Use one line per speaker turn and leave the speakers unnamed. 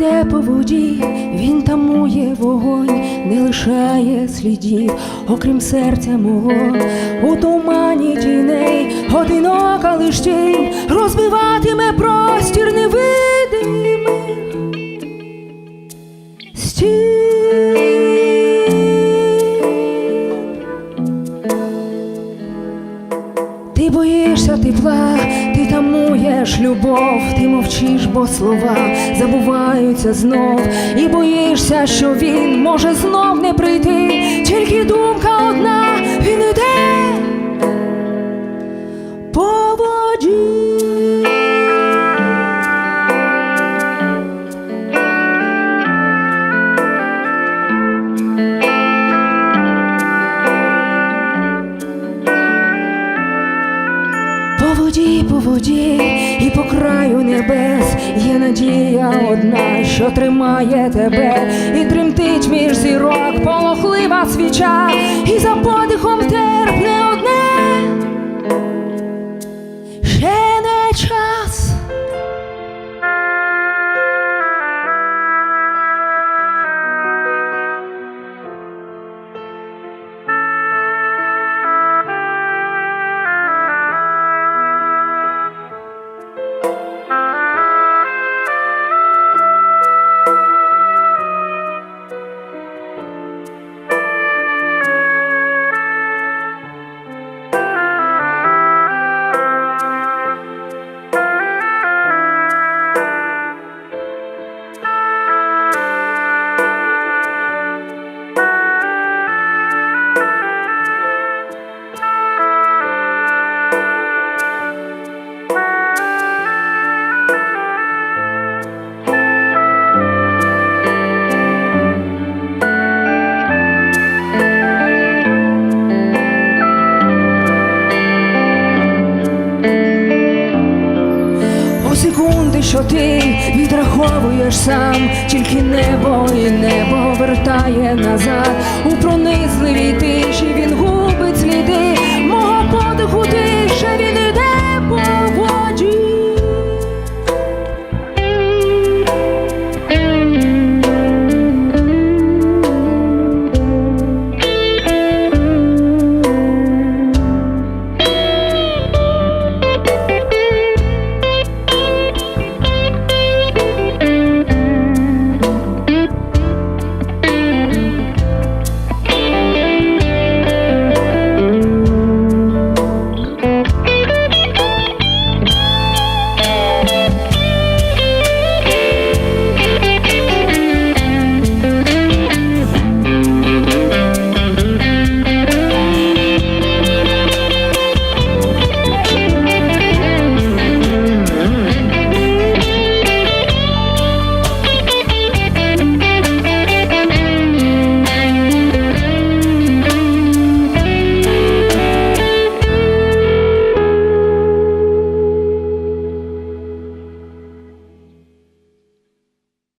воді, він тамує вогонь, не лишає слідів, окрім серця мого, у тумані тіней, одинока лиш тінь розбиватиме любов, ти мовчиш, бо слова забуваються знов, і боїшся, що він може знов не прийти, тільки думка одна, він іде по воді. По воді, по воді небес. Є надія одна, що тримає тебе, і тремтить між зірок полохлива свіча, і за подихом терпне що ти відраховуєш сам, тільки небо і небо вертає назад. У